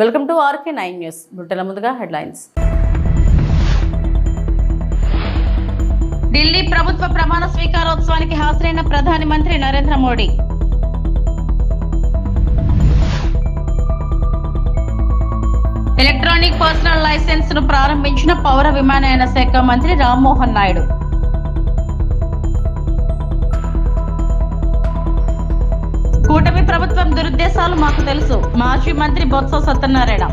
Welcome to RK nine news. బుట్టల ముందుగా headlines. Delhi ప్రభుత్వ ప్రమాణ స్వీకారోత్సవానికి హాజరైన ప్రధాని మంత్రి నరేంద్ర మోడీ. ఎలక్ట్రానిక్ పర్సనల్ లైసెన్స్ను ప్రారంభించిన పౌర విమానయాన శాఖ మంత్రి రామ్మోహన్ నాయుడు. కూటమి ప్రభుత్వం దురుద్దేశాలు మాకు తెలుసు. మాజీ మంత్రి బొత్స సత్యనారాయణ.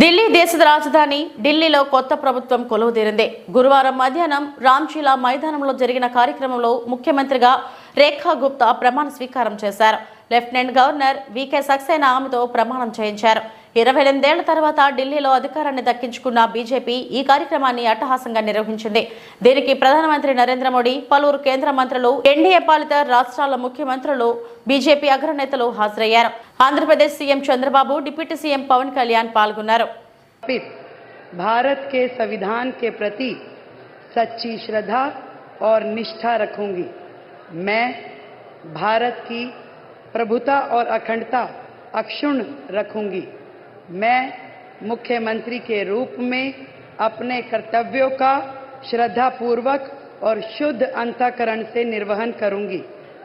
ఢిల్లీ దేశ రాజధాని ఢిల్లీలో కొత్త ప్రభుత్వం కొలువుదీరింది. గురువారం మధ్యాహ్నం రామ్చీలా మైదానంలో జరిగిన కార్యక్రమంలో ముఖ్యమంత్రిగా రేఖా గుప్తా ప్రమాణ స్వీకారం చేశారు. లెఫ్టినెంట్ గవర్నర్ వికే సక్సేనా ఆమెతో ప్రమాణం చేయించారు. ఇరవై ఎనిమిదేళ్ల తర్వాత ఢిల్లీలో అధికారాన్ని దక్కించుకున్న బీజేపీ ఈ కార్యక్రమాన్ని అట్టహాసంగా నిర్వహించింది దీనికి ప్రధానమంత్రి నరేంద్ర మోడీ పలువురు కేంద్ర మంత్రులు ఎన్డీఏ పాలిత రాష్ట్రాల ముఖ్యమంత్రులు బీజేపీ అగ్రనేతలు హాజరయ్యారు Andhra Pradesh CM Chandrababu deputy CM Pawan Kalyan పాల్గొన్నారు स्थापित भारत के संविधान के प्रति सच्ची श्रद्धा और निष्ठा रखूंगी मैं भारत की प्रभुता और अखंडता अक्षुण्ण रखूंगी मैं मुख्यमंत्री के रूप में अपने कर्तव्यों का श्रद्धापूर्वक और शुद्ध अंतकरण से निर्वहन करूँगी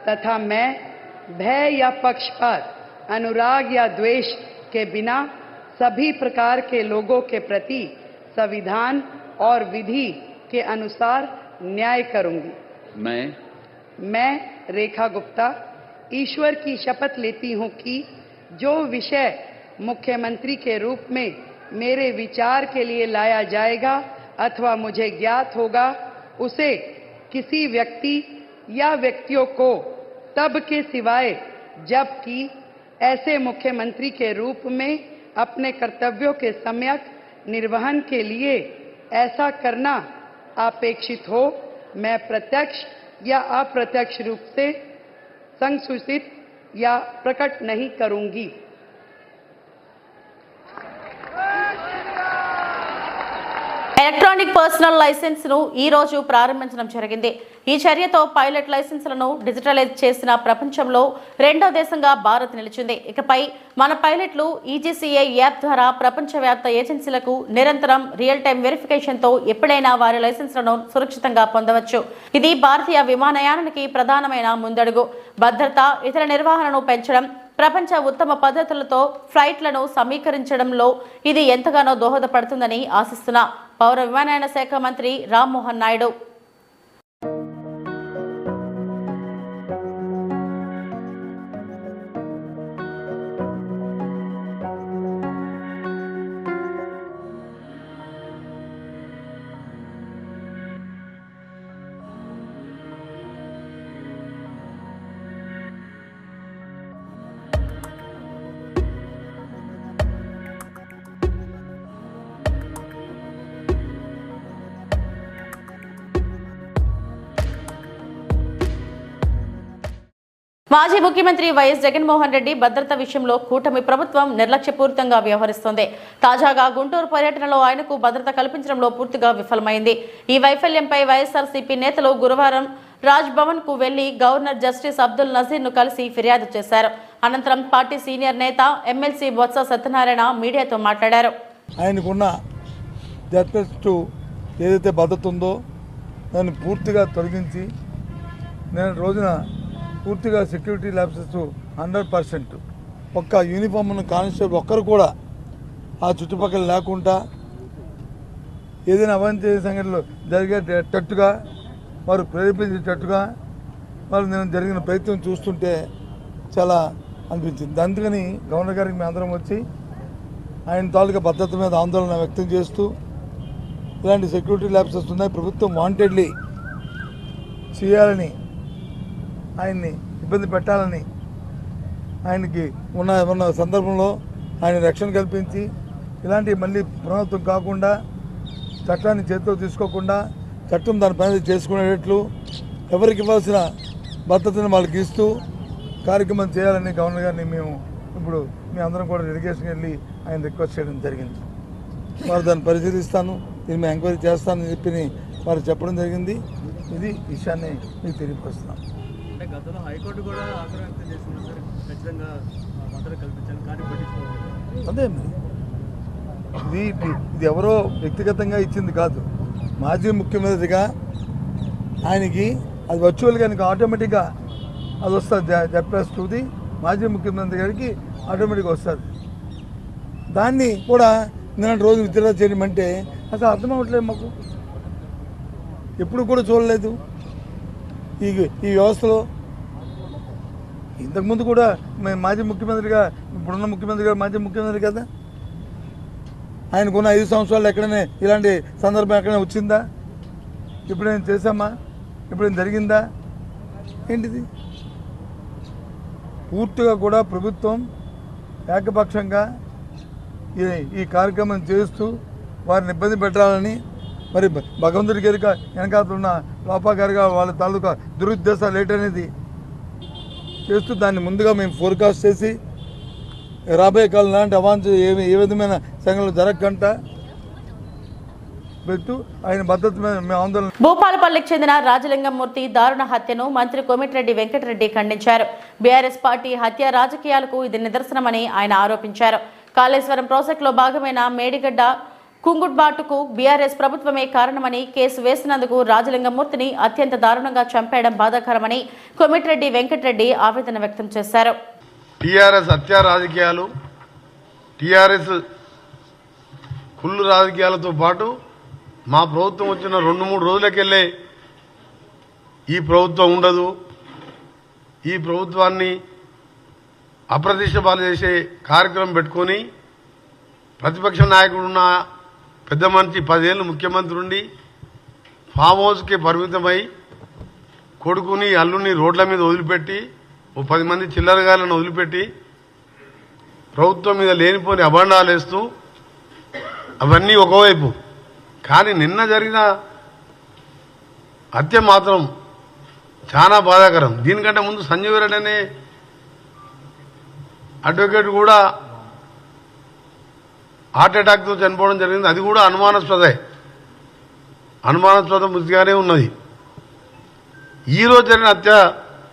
तथा मैं भय या पक्षपात अनुराग या द्वेष के बिना सभी प्रकार के लोगों के प्रति संविधान और विधि के अनुसार न्याय करूँगी। मैं? मैं रेखा गुप्ता ईश्वर की शपथ लेती हूँ कि जो विषय मुख्यमंत्री के रूप में मेरे विचार के लिए लाया जाएगा अथवा मुझे ज्ञात होगा, उसे किसी व्यक्ति या व्यक्तियों को तब के सिवाय, जबकि ऐसे मुख्यमंत्री के रूप में अपने कर्तव्यों के सम्यक निर्वहन के लिए ऐसा करना अपेक्षित हो, मैं प्रत्यक्ष या अप्रत्यक्ष रूप से संसूचित या प्रकट नहीं करूँगी। ఎలక్ట్రానిక్ పర్సనల్ లైసెన్స్ను ఈ రోజు ప్రారంభించడం జరిగింది. ఈ చర్యతో పైలట్ లైసెన్సులను డిజిటలైజ్ చేసిన ప్రపంచంలో రెండో దేశంగా భారత్ నిలిచింది. ఇకపై మన పైలట్లు ఈజీసీఐ యాప్ ద్వారా ప్రపంచవ్యాప్త ఏజెన్సీలకు నిరంతరం రియల్ టైం వెరిఫికేషన్తో ఎప్పుడైనా వారి లైసెన్స్లను సురక్షితంగా పొందవచ్చు. ఇది భారతీయ విమానయానానికి ప్రధానమైన ముందడుగు. భద్రత ఇతర నిర్వహణను పెంచడం ప్రపంచ ఉత్తమ పద్ధతులతో ఫ్లైట్లను సమీకరించడంలో ఇది ఎంతగానో దోహదపడుతుందని ఆశిస్తున్నా పౌర విమానయాన శాఖ మంత్రి రామ్మోహన్ నాయుడు మాజీ ముఖ్యమంత్రి వైఎస్ జగన్మోహన్ రెడ్డి భద్రత విషయంలో కూటమి ప్రభుత్వం నిర్లక్ష్యపూరితంగా వ్యవహరిస్తోంది. తాజాగా గుంటూరు పర్యటనలో ఆయనకు భద్రత కల్పించడంలో పూర్తిగా విఫలమైంది. ఈ వైఫల్యంపై వైఎస్ఆర్సీపీ నేతలు గురువారం రాజ్భవన్కు కు వెళ్ళి గవర్నర్ జస్టిస్ అబ్దుల్ నజీర్ను కలిసి ఫిర్యాదు చేశారు. అనంతరం పార్టీ సీనియర్ నేత ఎమ్మెల్సీ బొత్స సత్యనారాయణ మీడియాతో మాట్లాడారు. ఆయనకున్న ఏదైతే భద్రత ఉందో దాన్ని పూర్తిగా తొలగించి నేను రోజున పూర్తిగా సెక్యూరిటీ ల్యాబ్సెస్ హండ్రెడ్ పర్సెంట్. ఒక్క యూనిఫామ్ ఉన్న కానిస్టేబుల్ ఒక్కరు కూడా ఆ చుట్టుపక్కల లేకుండా ఏదైనా అవాంఛనీయ సంఘటనలు జరిగేటట్టుగా వారు ప్రేరేపించేటట్టుగా వారు నేను జరిగిన ప్రయత్నం చూస్తుంటే చాలా అనిపించింది. అందుకని గవర్నర్ గారికి మేము అందరం వచ్చి ఆయన తాలూకా భద్రత మీద ఆందోళన వ్యక్తం చేస్తూ ఇలాంటి సెక్యూరిటీ ల్యాబ్సెస్ ఉన్నాయి. ప్రభుత్వం వాంటెడ్లీ చేయాలని ఆయన్ని ఇబ్బంది పెట్టాలని ఆయనకి ఉన్న ఉన్న సందర్భంలో ఆయన రక్షణ కల్పించి ఇలాంటి మళ్ళీ పునరావృతం కాకుండా చట్టాన్ని చేతిలో తీసుకోకుండా చట్టం దాని పని చేసుకునేటట్లు ఎవరికి ఇవ్వాల్సిన భద్రతను వాళ్ళకి ఇస్తూ కార్యక్రమం చేయాలని గవర్నర్ గారిని మేము ఇప్పుడు మీ అందరం కూడా డెలిగేషన్కి వెళ్ళి ఆయన రిక్వెస్ట్ చేయడం జరిగింది. వారు దాన్ని పరిశీలిస్తాను దీన్ని మేము ఎంక్వైరీ చేస్తానని చెప్పి వారు చెప్పడం జరిగింది. ఇది విషయాన్ని మీకు తెలియపరుస్తున్నాను అంటే గతంలో హైకోర్టు కూడా ఆగ్రహం వ్యక్తం చేసింది సార్. ఖచ్చితంగా భద్రత కల్పించాలి కానీ పట్టించుకోవాలి అదే ఇది ఇది ఎవరో వ్యక్తిగతంగా ఇచ్చింది కాదు. మాజీ ముఖ్యమంత్రిగా ఆయనకి అది వర్చువల్గా ఆయనకి ఆటోమేటిక్గా అది వస్తుంది. జెప్రెస్ టూది మాజీ ముఖ్యమంత్రి గారికి ఆటోమేటిక్గా వస్తుంది. దాన్ని కూడా నేను రోజు విత్డ్రా చేయమంటే అసలు అర్థం అవ్వట్లేదు మాకు. ఎప్పుడు కూడా చూడలేదు. ఈ ఈ వ్యవస్థలో ఇంతకుముందు కూడా మేము మాజీ ముఖ్యమంత్రిగా ఇప్పుడున్న ముఖ్యమంత్రిగా మాజీ ముఖ్యమంత్రి కదా? ఆయనకున్న ఐదు సంవత్సరాలు ఎక్కడనే ఇలాంటి సందర్భం ఎక్కడైనా వచ్చిందా? ఇప్పుడేం చేశామా? ఇప్పుడేం జరిగిందా? ఏంటిది? పూర్తిగా కూడా ప్రభుత్వం ఏకపక్షంగా ఈ ఈ కార్యక్రమం చేస్తూ వారిని ఇబ్బంది పెట్టాలని మరి భగవంతుడి గారిక వెనకాతలు లోపా గారిగా వాళ్ళ తాలూకా దురుద్దేశాలు ఏంటనేది చేస్తూ దాన్ని ముందుగా మేము ఫోర్కాస్ట్ చేసి రాబోయే కాలం లాంటి అవాంఛ ఏ ఏ విధమైన సంఘటనలు జరగకుండా పెట్టు. ఆయన భద్రత మేము ఆందోళన భూపాలపల్లికి చెందిన రాజలింగమూర్తి దారుణ హత్యను మంత్రి కోమిటిరెడ్డి వెంకటరెడ్డి ఖండించారు. బీఆర్ఎస్ పార్టీ హత్య రాజకీయాలకు ఇది నిదర్శనమని ఆయన ఆరోపించారు. కాళేశ్వరం ప్రాజెక్టులో భాగమైన మేడిగడ్డ కుంగుడ్బాటుకు బీఆర్ఎస్ ప్రభుత్వమే కారణమని కేసు వేసినందుకు రాజలింగమూర్తిని అత్యంత దారుణంగా చంపేయడం బాధాకరమని కోమిటిరెడ్డి వెంకటరెడ్డి ఆవేదన వ్యక్తం చేశారు. టీఆర్ఎస్ హత్యా రాజకీయాలు టీఆర్ఎస్ కుళ్ళు రాజకీయాలతో పాటు మా ప్రభుత్వం వచ్చిన రెండు మూడు రోజులకెళ్ళే ఈ ప్రభుత్వం ఉండదు. ఈ ప్రభుత్వాన్ని అప్రతిష్ట పాలు చేసే కార్యక్రమం పెట్టుకొని ప్రతిపక్ష నాయకుడు ఉన్న పెద్ద మనిషి పదేళ్ళు ముఖ్యమంత్రి ఉండి ఫామ్ హౌస్కి పరిమితమై కొడుకుని అల్లుని రోడ్ల మీద వదిలిపెట్టి ఓ పది మంది చిల్లరగాలను వదిలిపెట్టి ప్రభుత్వం మీద లేనిపోని అభండాలు వేస్తూ అవన్నీ ఒకవైపు. కానీ నిన్న జరిగిన హత్య మాత్రం చాలా బాధాకరం. దీనికంటే ముందు సంజయ్ రెడ్డి అనే అడ్వకేట్ కూడా హార్ట్ అటాక్తో చనిపోవడం జరిగింది. అది కూడా అనుమానాస్పదే. అనుమానాస్పద మృతిగానే ఉన్నది. ఈరోజు జరిగిన హత్య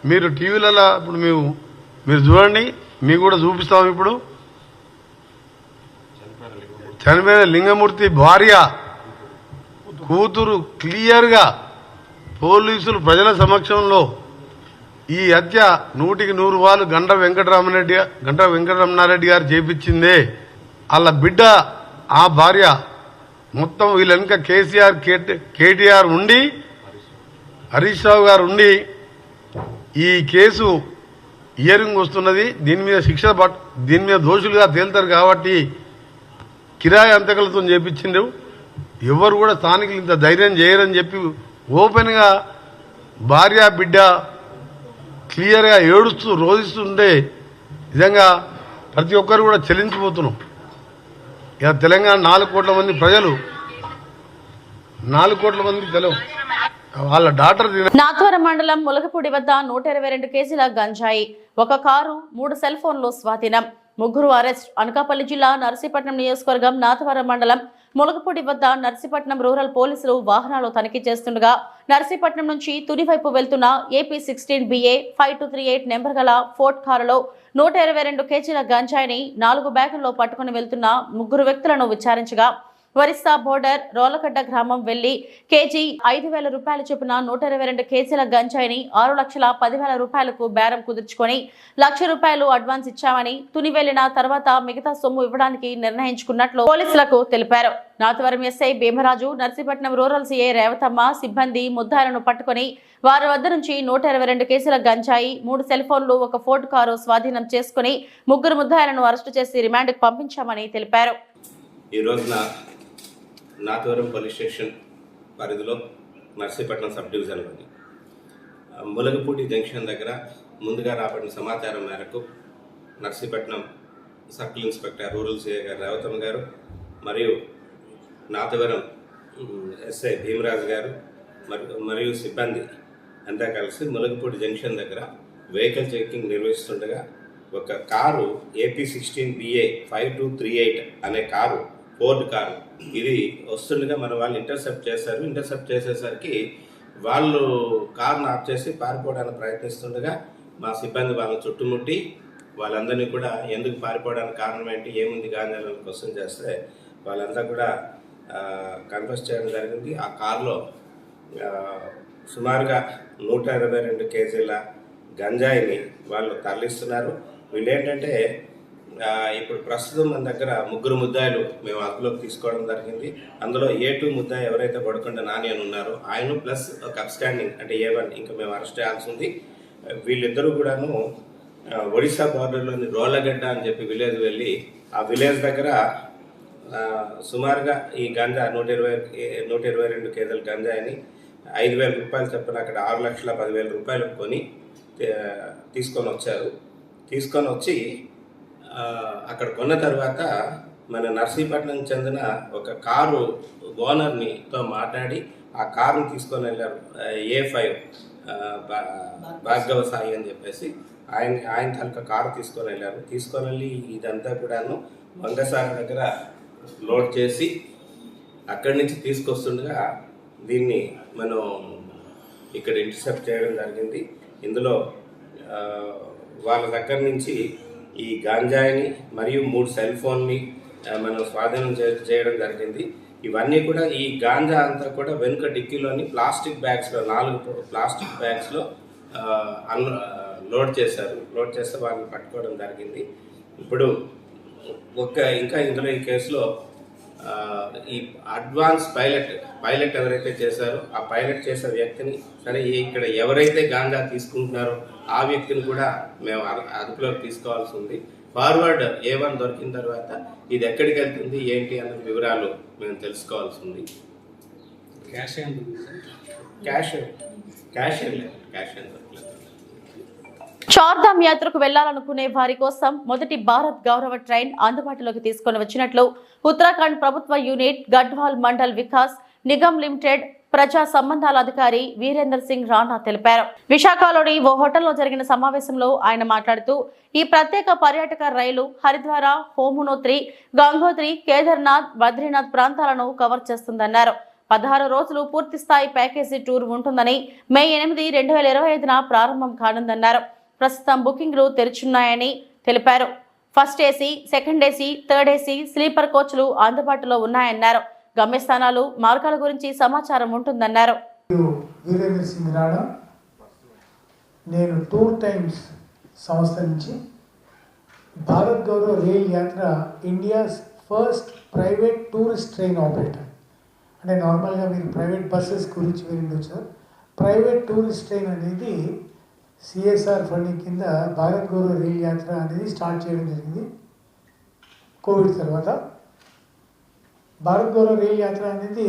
మీరు టీవీలలో ఇప్పుడు మేము మీరు చూడండి మీకు కూడా చూపిస్తాం ఇప్పుడు. చనిపోయిన లింగమూర్తి భార్య కూతురు క్లియర్గా పోలీసులు ప్రజల సమక్షంలో ఈ హత్య నూటికి నూరు వాళ్ళు గంట వెంకటరామరెడ్డి గంట వెంకటరమణారెడ్డి గారు చేపించిందే. వాళ్ళ బిడ్డ ఆ భార్య మొత్తం వీళ్ళ వెనుక కేసీఆర్ కేటీఆర్ ఉండి హరీష్ రావు గారు ఉండి ఈ కేసు ఇయరింగ్ వస్తున్నది. దీని మీద శిక్ష పట్ దీని మీద దోషులుగా తేలుతారు కాబట్టి కిరాయి అంతకలతో చేపించిండ్రు. ఎవరు కూడా స్థానికులు ఇంత ధైర్యం చేయరని చెప్పి ఓపెన్గా భార్య బిడ్డ క్లియర్గా ఏడుస్తూ రోధిస్తుంటే నిజంగా ప్రతి ఒక్కరు కూడా చెల్లించిపోతున్నాం ఇక తెలంగాణ నాలుగు కోట్ల మంది ప్రజలు. నాలుగు కోట్ల మంది తెలవు వాళ్ళ డాటర్ తిన నాథవరం మండలం ములగపూడి వద్ద నూట ఇరవై రెండు కేజీల గంజాయి ఒక కారు మూడు సెల్ ఫోన్లు స్వాధీనం. ముగ్గురు అరెస్ట్ అనకాపల్లి జిల్లా నర్సీపట్నం నియోజకవర్గం నాథవరం మండలం ములగపూడి వద్ద నర్సీపట్నం రూరల్ పోలీసులు వాహనాలు తనిఖీ చేస్తుండగా నర్సీపట్నం నుంచి తుని వైపు వెళ్తున్న AP sixteen BA five two three eight number గల ఫోర్ట్ కారులో నూట ఇరవై రెండు కేజీల గంజాయిని నాలుగు బ్యాగుల్లో పట్టుకుని వెళ్తున్న ముగ్గురు వ్యక్తులను విచారించగా ఒరిస్సా బోర్డర్ రోలగడ్డ గ్రామం వెళ్ళి కేజీ ఐదు వేల రూపాయల చొప్పున నూట ఇరవై రెండు కేజీల గంజాయిని ఆరు లక్షల పదివేల రూపాయలకు బేరం కుదుర్చుకొని లక్ష రూపాయలు అడ్వాన్స్ ఇచ్చామని తుని వెళ్ళిన తర్వాత మిగతా సొమ్ము ఇవ్వడానికి నిర్ణయించుకున్నట్లు పోలీసులకు తెలిపారు. Nathavaram SI Bhimaraju Narsipatnam rural CA Revathamma సిబ్బంది ముద్దాలను పట్టుకుని వారి వద్ద నుంచి నూట ఇరవై రెండు కేసుల గంజాయి మూడు సెల్ ఫోన్లు ఒక ఫోర్డ్ కారు స్వాధీనం చేసుకుని ముగ్గురు ముద్దాయిలను అరెస్టు చేసి రిమాండ్కు పంపించామని తెలిపారు. ఈ రోజున నాతవరం పోలీస్ స్టేషన్ పరిధిలో నర్సీపట్నం సబ్ డివిజన్లోని ఉంది ములగపూటి జంక్షన్ దగ్గర ముందుగా రాబడిన సమాచారం మేరకు Narsipatnam circle inspector rural CI గారు రేవతమ్మ గారు మరియు నాతవరం ఎస్ఐ భీమరాజు గారు మరియు మరియు సిబ్బంది అంతా కలిసి ములగపూడి జంక్షన్ దగ్గర వెహికల్ చెకింగ్ నిర్వహిస్తుండగా ఒక car AP sixteen BA five two three eight అనే కారు ఫోర్డ్ కారు. ఇది వస్తుండగా మన వాళ్ళు ఇంటర్సెప్ట్ చేశారు. ఇంటర్సెప్ట్ చేసేసరికి వాళ్ళు కారును ఆఫ్ చేసి పారిపోవడానికి ప్రయత్నిస్తుండగా మా సిబ్బంది వాళ్ళని చుట్టుముట్టి వాళ్ళందరినీ కూడా ఎందుకు పారిపోవడానికి కారణం ఏంటి ఏముంది కానీ క్వశ్చన్ చేస్తే వాళ్ళంతా కూడా కన్ఫ్యూస్ చేయడం జరిగింది. ఆ కారులో సుమారుగా నూట ఇరవై రెండు కేజీల గంజాయిని వాళ్ళు తరలిస్తున్నారు. వీళ్ళు ఏంటంటే ఇప్పుడు ప్రస్తుతం మన దగ్గర ముగ్గురు ముద్దాయిలు మేము అదుపులోకి తీసుకోవడం జరిగింది. అందులో ఏ టూ ముద్దాయి ఎవరైతే పడుకుంటే నాని అని ఉన్నారో ఆయన ప్లస్ ఒక అప్స్టాండింగ్ అంటే ఏ వన్ ఇంకా మేము అరెస్ట్ చేయాల్సి ఉంది. వీళ్ళిద్దరూ కూడాను ఒడిశా బార్డర్లోని రోళ్ళగడ్డ అని చెప్పి విలేజ్ వెళ్ళి ఆ విలేజ్ దగ్గర సుమారుగా ఈ గంజా నూట ఇరవై నూట ఇరవై రెండు కేజీల గంజాయిని ఐదు వేల రూపాయలు చెప్పిన అక్కడ ఆరు లక్షల పదివేల రూపాయలు కొని తీసుకొని వచ్చారు. తీసుకొని వచ్చి అక్కడ కొన్న తర్వాత మన నర్సీపట్నం చెందిన ఒక కారు ఓనర్నితో మాట్లాడి ఆ కారుని తీసుకొని వెళ్ళారు. ఏ ఫైవ్ భార్గవ సాయి అని చెప్పేసి ఆయన ఆయన తాలూకా కారు తీసుకొని వెళ్ళారు. తీసుకొని వెళ్ళి ఇదంతా కూడాను వంగసాగర్ దగ్గర లోడ్ చేసి అక్కడి నుంచి తీసుకొస్తుండగా దీన్ని మనం ఇక్కడ ఇంటర్సెప్ట్ చేయడం జరిగింది. ఇందులో వాళ్ళ దగ్గర నుంచి ఈ గాంజాయిని మరియు మూడు సెల్ ఫోన్ని మనం స్వాధీనం చేయడం జరిగింది. ఇవన్నీ కూడా ఈ గాంజా అంతా కూడా వెనుక డిక్కీలోని ప్లాస్టిక్ బ్యాగ్స్లో నాలుగు ప్లాస్టిక్ బ్యాగ్స్లో అన్ లోడ్ చేశారు. లోడ్ చేస్తే వాళ్ళని పట్టుకోవడం జరిగింది. ఇప్పుడు ఒక ఇంకా ఇందులో ఈ కేసులో ఈ అడ్వాన్స్ పైలట్ పైలట్ ఎవరైతే చేశారో ఆ పైలట్ చేసే వ్యక్తిని సరే ఇక్కడ ఎవరైతే గాంజా తీసుకుంటున్నారో ఆ వ్యక్తిని కూడా మేము అదు- అదుపులోకి తీసుకోవాల్సి ఉంది. ఫార్వర్డ్ ఏ వన్ దొరికిన తర్వాత ఇది ఎక్కడికి వెళ్తుంది ఏంటి అన్న వివరాలు మేము తెలుసుకోవాల్సి ఉంది. Cash cash cash cash Char Dham యాత్రకు వెళ్ళాలనుకునే వారి కోసం మొదటి భారత్ గౌరవ ట్రైన్ అందుబాటులోకి తీసుకొని వచ్చినట్లు ఉత్తరాఖండ్ ప్రభుత్వ యూనిట్ గడ్వాల్ మండల్ వికాస్ నిగమ్ లిమిటెడ్ ప్రజా సంబంధాల అధికారి వీరేందర్ సింగ్ రాణా తెలిపారు. విశాఖలోని ఓ హోటల్లో జరిగిన సమావేశంలో ఆయన మాట్లాడుతూ ఈ ప్రత్యేక పర్యాటక రైలు హరిద్వార హోమునోత్రి గంగోత్రి కేదార్నాథ్ బద్రీనాథ్ ప్రాంతాలను కవర్ చేస్తుందన్నారు. పదహారు రోజులు పూర్తి స్థాయి ప్యాకేజీ టూర్ ఉంటుందని మే ఎనిమిది రెండు వేల ఇరవై ఐదున ప్రారంభం కానుందన్నారు. ప్రస్తుతం బుకింగ్లు తెరుచున్నాయని తెలిపారు. First AC second AC third AC sleeper కోచ్లు అందుబాటులో ఉన్నాయన్నారు. గమ్యస్థానాలు మార్గాల గురించి సమాచారం ఉంటుందన్నారు. నేను టూర్ టైమ్స్ సంస్థ నుంచి Bharat Gaurav rail Yatra India's first private tourist train operator. అంటే నార్మల్గా మీరు ప్రైవేట్ బస్సెస్ గురించి వినిండొచ్చు. ప్రైవేట్ టూరిస్ట్ ట్రైన్ అనేది సిఎస్ఆర్ ఫండింగ్ కింద భారత్ గౌరవ రైల్ యాత్ర అనేది స్టార్ట్ చేయడం జరిగింది. కోవిడ్ తర్వాత భారత్ గౌరవ రైల్ యాత్ర అనేది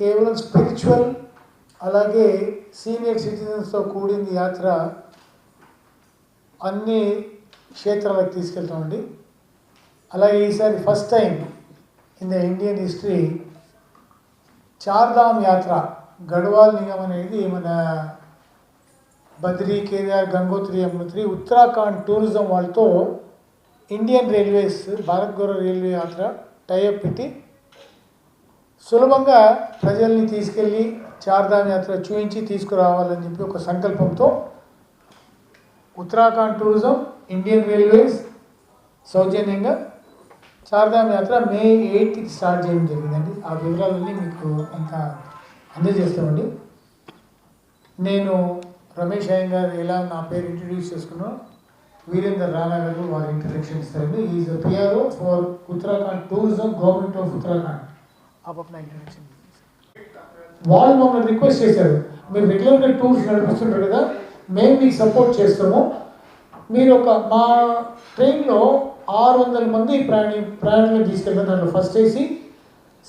కేవలం స్పిరిచువల్ అలాగే సీనియర్ సిటిజన్స్తో కూడింది యాత్ర అన్ని క్షేత్రాలకు తీసుకెళ్తామండి అలాగే ఈసారి first time in the Indian history Char Dham Yatra Garhwal Nigam అనేది మన బద్రీ కేదార్ గంగోత్రి యమునోత్రి ఉత్తరాఖండ్ టూరిజం వాళ్ళతో Indian railways Bharat Gaurav railway Yatra tie up పెట్టి సులభంగా ప్రజల్ని తీసుకెళ్ళి చార్ధామ్ యాత్ర చూపించి తీసుకురావాలని చెప్పి ఒక సంకల్పంతో ఉత్తరాఖండ్ టూరిజం ఇండియన్ రైల్వేస్ సౌజన్యంగా చార్ధామ్ యాత్ర మే ఎయిట్కి స్టార్ట్ చేయడం జరిగిందండి. ఆ వివరాలన్నీ మీకు ఇంకా అందజేస్తామండి. నేను రమేష్ అయ్య గారు ఎలా నా పేరు ఇంట్రడ్యూస్ చేసుకున్నాను వీరేందర్ రాణా గారు వారి ఇంట్రడక్షన్ ఇస్తారండి is PRO for Uttarakhand tourism government of Uttarakhand నా ఇంట్రడక్షన్ వాళ్ళు మమ్మల్ని రిక్వెస్ట్ చేశారు. మీరు రెగ్యులర్గా టూర్స్ నడిపిస్తుంటారు కదా మేము మీకు సపోర్ట్ చేస్తాము. మీరు ఒక మా ట్రైన్లో ఆరు వందల మంది ప్రయాణి ప్రయాణికులు తీసుకెళ్తారు. దాంట్లో first AC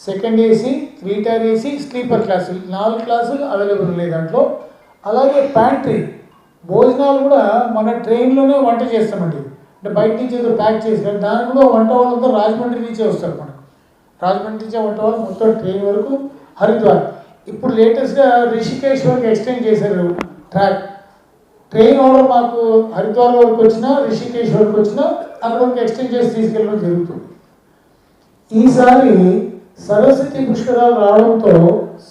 second AC three tier AC sleeper క్లాసులు నాలుగు క్లాసులు అవైలబుల్ ఉన్నాయి దాంట్లో. అలాగే ప్యాంట్రీ భోజనాలు కూడా మన ట్రైన్లోనే వంట చేస్తామండి. అంటే బయట నుంచి ఏదో ప్యాక్ చేసినారు దాని కూడా వంట వాళ్ళంతా రాజమండ్రి నుంచే వస్తారు మనకు. రాజమండ్రి నుంచే వంట వాళ్ళు మొత్తం ట్రైన్ వరకు హరిద్వార్. ఇప్పుడు లేటెస్ట్గా రిషికేష్ వరకు ఎక్స్టెండ్ చేశారు ట్రాక్. ట్రైన్ ఆర్డర్ మాకు హరిద్వార్ వరకు వచ్చినా రిషికేష్ వరకు వచ్చినా అక్కడ వరకు ఎక్స్టెండ్ చేసి తీసుకెళ్ళడం జరుగుతుంది. ఈసారి సరస్వతి పుష్కరాలు రావడంతో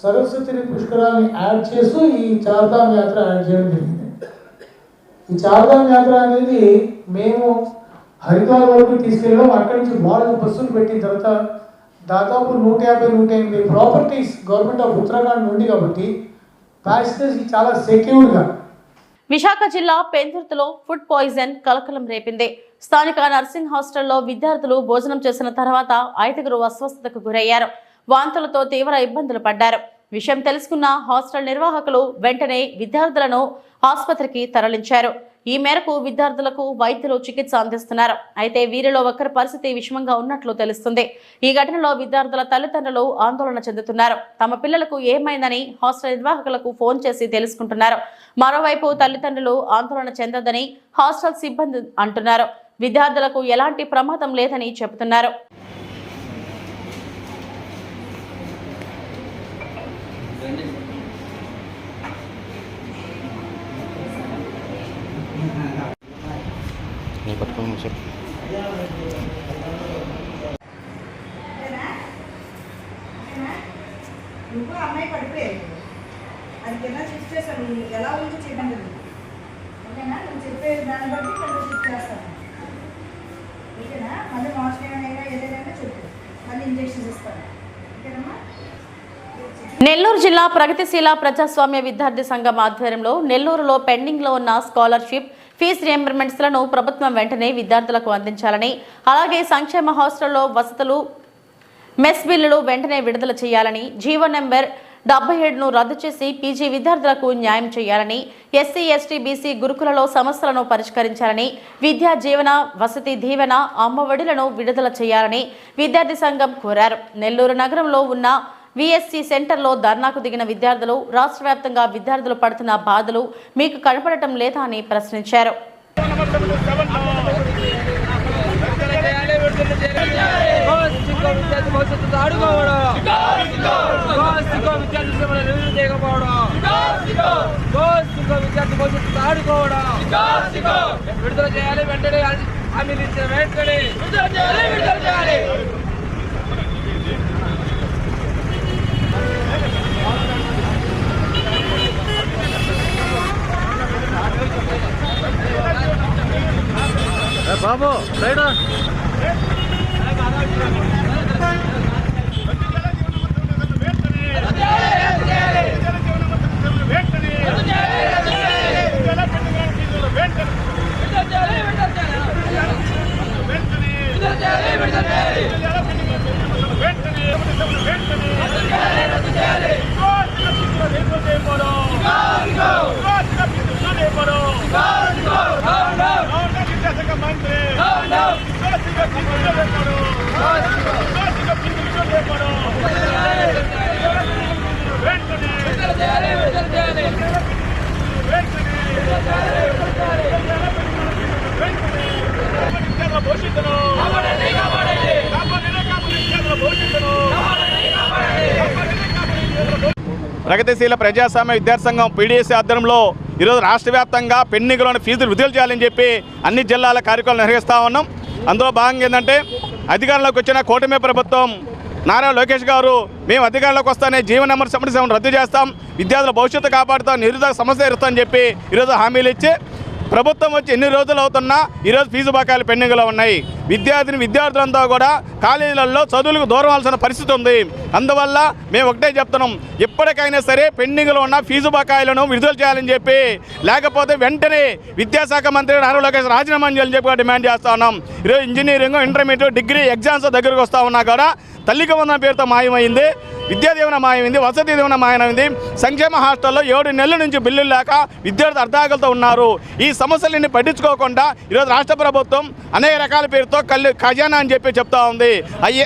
సరస్వతి పుష్కరాలని యాడ్ చేస్తూ ఈ చార్ధామ్ యాత్ర యాడ్ చేయడం జరిగింది. ఈ చార్ధామ్ యాత్ర అనేది మేము హరిద్వార్ వరకు తీసుకెళ్ళడం అక్కడి నుంచి వాళ్ళు బస్సులు పెట్టిన తర్వాత దాదాపు నూట యాభై నూట ఎనిమిది ప్రాపర్టీస్ గవర్నమెంట్ ఆఫ్ ఉత్తరాఖండ్ ఉంది కాబట్టి ప్యాసింజర్స్కి చాలా సెక్యూర్గా విశాఖ జిల్లా పెందుర్తిలో ఫుడ్ పాయిజన్ కలకలం రేపింది. స్థానిక నర్సింగ్ హాస్టల్లో విద్యార్థులు భోజనం చేసిన తర్వాత ఐదుగురు అస్వస్థతకు గురయ్యారు. వాంతులతో తీవ్ర ఇబ్బందులు పడ్డారు. విషయం తెలుసుకున్న హాస్టల్ నిర్వాహకులు వెంటనే విద్యార్థులను ఆసుపత్రికి తరలించారు. ఈ మేరకు విద్యార్థులకు వైద్యులు చికిత్స అందిస్తున్నారు. అయితే వీరిలో ఒకరి పరిస్థితి విషమంగా ఉన్నట్లు తెలుస్తుంది. ఈ ఘటనలో విద్యార్థుల తల్లిదండ్రులు ఆందోళన చెందుతున్నారు. తమ పిల్లలకు ఏమైందని హాస్టల్ నిర్వాహకులకు ఫోన్ చేసి తెలుసుకుంటున్నారు. మరోవైపు తల్లిదండ్రులు ఆందోళన చెందదని హాస్టల్ సిబ్బంది అంటున్నారు. విద్యార్థులకు ఎలాంటి ప్రమాదం లేదని చెబుతున్నారు. నువ్వు అమ్మాయి పడిపోయాయి అది కింద షిఫ్ట్ చేస్తాను. నువ్వు ఎలా ఉందో చేయడం ఓకేనా? నువ్వు చెప్పే దాన్ని బట్టి కింద షిఫ్ట్ చేస్తాను. ఓకేనా? మళ్ళీ మోషన్ అయినా ఏదైనా చెప్పు. మళ్ళీ ఇంజెక్షన్స్ ఇస్తాను ఓకేనమ్మా? నెల్లూరు జిల్లా ప్రగతిశీల ప్రజాస్వామ్య విద్యార్థి సంఘం ఆధ్వర్యంలో నెల్లూరులో పెండింగ్లో ఉన్న స్కాలర్షిప్ ఫీజు రియంబర్మెంట్స్లను ప్రభుత్వం వెంటనే విద్యార్థులకు అందించాలని అలాగే సంక్షేమ హాస్టల్లో వసతులు మెస్ బిల్లులు వెంటనే విడుదల చేయాలని జీవో నెంబర్ డెబ్బై ఏడును రద్దు చేసి పీజీ విద్యార్థులకు న్యాయం చేయాలని ఎస్సీ ఎస్టీ బీసీ గురుకులలో సమస్యలను పరిష్కరించాలని విద్యా జీవన వసతి దీవెన అమ్మఒడిలను విడుదల చేయాలని విద్యార్థి సంఘం కోరారు. నెల్లూరు నగరంలో ఉన్న విఎస్సి సెంటర్లో ధర్నాకు దిగిన విద్యార్థులు రాష్ట్ర వ్యాప్తంగా విద్యార్థులు పడుతున్న బాధలు మీకు కనపడటం లేదా అని ప్రశ్నించారు. విడుదల చేయాలి వెంటనే హామీలు ఇచ్చిన వెంటనే. విడుదల చేయాలి విడుదల చేయాలి. బాబు రైట్ ప్రగతిశీల ప్రజాస్వామ్య విద్యార్థి సంఘం పీడీఎస్ ఆధ్వర్యంలో ఈరోజు రాష్ట్ర వ్యాప్తంగా పెండింగ్లోని ఫీజులు విడుదల చేయాలని చెప్పి అన్ని జిల్లాల కార్యక్రమాలు నిర్వహిస్తూ ఉన్నాం. అందులో భాగంగా ఏంటంటే అధికారంలోకి వచ్చిన కూటమి ప్రభుత్వం నారా లోకేష్ గారు మేము అధికారంలోకి వస్తానే జీవన నెంబర్ సమస్య రద్దు చేస్తాం. విద్యార్థుల భవిష్యత్తు కాపాడుతాం నిరుద్యోగ సమస్య ఇస్తామని చెప్పి ఈరోజు హామీలు ఇచ్చి ప్రభుత్వం వచ్చి ఎన్ని రోజులు అవుతున్నా ఈరోజు ఫీజు బకాయిలు పెండింగ్లో ఉన్నాయి. విద్యార్థిని విద్యార్థులంతా కూడా కాలేజీలలో చదువులకు దూరం అవ్వాల్సిన పరిస్థితి ఉంది. అందువల్ల మేము ఒకటే చెప్తున్నాం. ఎప్పటికైనా సరే పెండింగ్లో ఉన్న ఫీజు బకాయిలను విడుదల చేయాలని చెప్పి లేకపోతే వెంటనే విద్యాశాఖ మంత్రి నారా లోకేష్ రాజీనామా చేయాలని చెప్పి డిమాండ్ చేస్తా ఉన్నాం. ఈరోజు ఇంజనీరింగ్ ఇంటర్మీడియట్ డిగ్రీ ఎగ్జామ్స్ దగ్గరకు వస్తూ ఉన్నా కూడా తల్లికి వందన పేరుతో మాయమైంది విద్యా దీవెన మాయమైంది వసతి దీవెన మాయమైంది. సంక్షేమ హాస్టల్లో ఏడు నెలల నుంచి బిల్లులు లేక విద్యార్థి అర్ధాకలతో ఉన్నారు. ఈ సమస్యలన్నీ పట్టించుకోకుండా ఈరోజు రాష్ట్ర ప్రభుత్వం అనేక రకాల పేరుతో కళ్ళు ఖజానా అని చెప్పి చెప్తా ఉంది. అయ్యే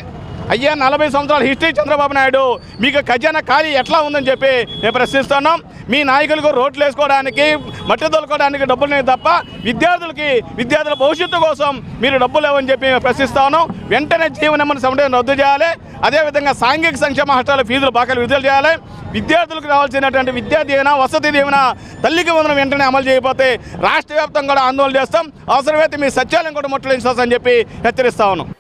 అయ్యా నలభై సంవత్సరాల హిస్టరీ చంద్రబాబు నాయుడు మీకు ఖజానా ఖాళీ ఎట్లా ఉందని చెప్పి మేము ప్రశ్నిస్తున్నాం. మీ నాయకులకు రోడ్లు వేసుకోవడానికి మట్టి తోలుకోవడానికి డబ్బులు లేదు తప్ప విద్యార్థులకి విద్యార్థుల భవిష్యత్తు కోసం మీరు డబ్బులు లేవని చెప్పి మేము వెంటనే జీవనమ్మని సమయం రద్దు చేయాలి. అదేవిధంగా సాంఘిక సంక్షేమ హాస్టల్ ఫీజులు బాకాలు విడుదల చేయాలి. విద్యార్థులకు రావాల్సినటువంటి విద్యా దీవెన వసతి దీవెన తల్లికి వందనం వెంటనే అమలు చేయకపోతే రాష్ట్ర వ్యాప్తంగా కూడా ఆందోళన చేస్తాం. అవసరమైతే మీ సత్యాలను కూడా ముట్టలించాలని చెప్పి హెచ్చరిస్తా ఉన్నాం.